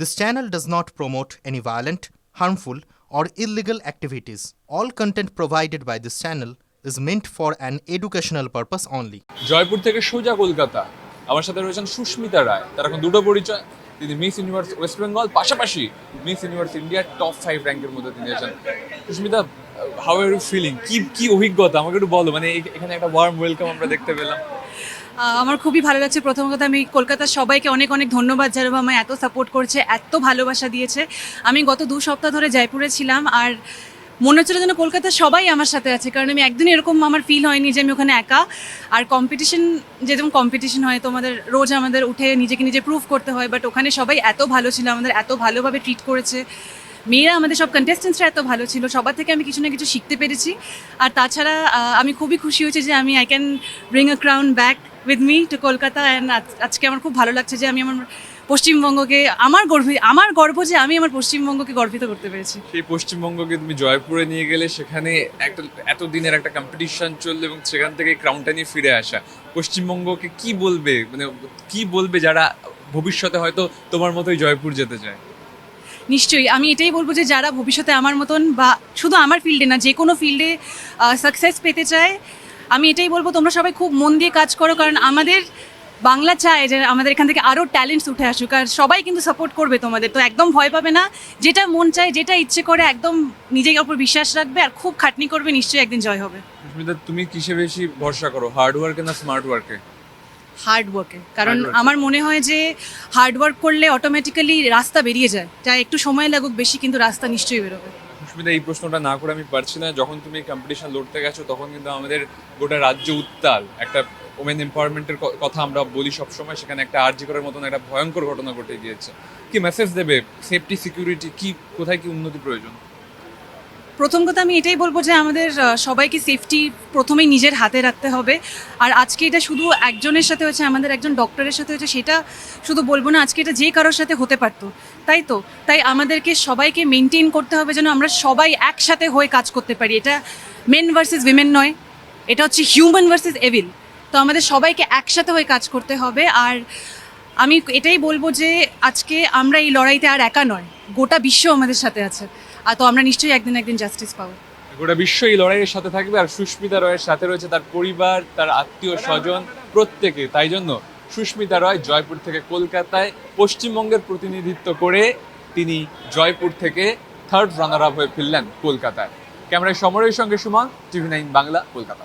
This channel does not promote any violent, harmful, or illegal activities. All content provided by this channel is meant for an educational purpose only. Jaipur থেকে সোজা কলকাতা। আমার সাথে রয়েছেন সুস্মিতা রায়। তার এখন দুটো পরিচয়। তিনি মিস ইউনিভার্স ওয়েস্ট বেঙ্গল পাশাপাশি মিস ইউনিভার্স ইন্ডিয়ার টপ ফাইভ র্যাঙ্কের মধ্যে তিনি আছেন। Sushmita how are you feeling কি কি অভিজ্ঞতা? আমাকে একটু বলো। মানে এখানে একটা ওয়ার্ম ওয়েলকাম আমরা দেখতে পেলাম। আমার খুবই ভালো লাগছে। প্রথম কথা আমি কলকাতার সবাইকে অনেক অনেক ধন্যবাদ যারা আমায় এত সাপোর্ট করছে, এত ভালোবাসা দিয়েছে। আমি গত দু সপ্তাহ ধরে জয়পুরে ছিলাম আর মনে হচ্ছিল যেন কলকাতার সবাই আমার সাথে আছে, কারণ আমি একদিন এরকম আমার ফিল হয়নি যে আমি ওখানে একা। আর কম্পিটিশন যেরকম কম্পিটিশন হয়, তোমাদের রোজ আমাদের উঠে নিজেকে নিজে প্রুভ করতে হয় বাট ওখানে সবাই এত ভালো ছিল, আমাদের এত ভালোভাবে ট্রিট করেছে। মেয়েরা আমাদের সব কন্টেস্টেন্টসরা এত ভালো ছিল, সবার থেকে আমি কিছু না কিছু শিখতে পেরেছি। আর তাছাড়া আমি খুবই খুশি হয়েছি যে আমি I can bring a crown back with me to Kolkata and আজকে আমার খুব ভালো লাগছে যে আমি আমার পশ্চিমবঙ্গকে, আমার গর্ব আমার গর্ব যে আমি আমার পশ্চিমবঙ্গকে গর্বিত করতে পেরেছি। সেই পশ্চিমবঙ্গকে তুমি জয়পুরে নিয়ে গেলে, সেখানে একটা এত দিনের একটা কম্পিটিশন চলল এবং সেখান থেকে ক্রাউনটা নিয়ে ফিরে আসা। পশ্চিমবঙ্গকে কি বলবে? মানে কি বলবে যারা ভবিষ্যতে হয়তো তোমার মতোই জয়পুর যেতে চায়? নিশ্চয়ই, আমি এটাই বলব যে যারা ভবিষ্যতে আমার মতন বা শুধু আমার ফিল্ডে না, যে কোনো ফিল্ডে সাকসেস পেতে চায়, আমি এটাই বলব, তোমরা সবাই খুব মন দিয়ে কাজ করো, কারণ আমাদের বাংলা চায় যে আমাদের এখান থেকে আরও ট্যালেন্টস উঠে আসুক, আর সবাই কিন্তু সাপোর্ট করবে তোমাদের, তো একদম ভয় পাবে না, যেটা মন চায়, যেটা ইচ্ছে করে একদম নিজের ওপর বিশ্বাস রাখবে, আর খুব খাটনি করবে, নিশ্চয়ই একদিন জয় হবে। তুমি কিসে বেশি ভরসা করো হার্ড ওয়ার্কে না স্মার্ট ওয়ার্কে হার্ড ওয়ার্কে কারণ আমার মনে হয় যে হার্ড ওয়ার্ক করলে অটোমেটিক্যালি রাস্তা বেরিয়ে যায়। যা একটু সময় লাগুক বেশি কিন্তু রাস্তা নিশ্চয়ই বেরোবে। সুস্মিতা এই প্রশ্নটা না করে আমি পারছি না। যখন তুমি কম্পিটিশন লড়তে গেছো তখন কিন্তু আমাদের গোটা রাজ্য উত্তাল। একটা ওমেন এম্পাওয়ারমেন্টের কথা আমরা বলি সবসময় সেখানে একটা আর্জি করার মতন একটা ভয়ঙ্কর ঘটনা ঘটে গিয়েছে। কি মেসেজ দেবে? সেফটি সিকিউরিটি কি কোথায় কি উন্নতি প্রয়োজন? প্রথম কথা আমি এটাই বলব যে আমাদের সবাইকে সেফটি প্রথমেই নিজের হাতে রাখতে হবে। আর আজকে এটা শুধু একজনের সাথে হয়েছে, আমাদের একজন ডক্টরের সাথে হয়েছে, সেটা শুধু বলব না, আজকে এটা যে কারোর সাথে হতে পারতো। তাই তো? তাই আমাদেরকে সবাইকে মেনটেন করতে হবে যেন আমরা সবাই একসাথে হয়ে কাজ করতে পারি। এটা মেন ভার্সেস উইমেন নয়, এটা হচ্ছে হিউম্যান ভার্সেস এভিল তো আমাদের সবাইকে একসাথে হয়ে কাজ করতে হবে। আর আমি এটাই বলব যে আজকে আমরা এই লড়াইতে আর একা নয়, গোটা বিশ্ব আমাদের সাথে আছে। আর তো আমরা নিশ্চয়ই একদিন একদিন জাস্টিস পাবো। গোটা বিশ্ব এই লড়াইয়ের সাথে থাকবে আর সুস্মিতা রয়ের সাথে রয়েছে তার পরিবার, তার আত্মীয় স্বজন, প্রত্যেকে। তাই জন্য সুস্মিতা রয় জয়পুর থেকে কলকাতায় পশ্চিমবঙ্গের প্রতিনিধিত্ব করে তিনি জয়পুর থেকে থার্ড রানার আপ হয়ে ফিরলেন কলকাতায়। ক্যামেরায় সমরের সঙ্গে সুমন, টিভি নাইন বাংলা, কলকাতা।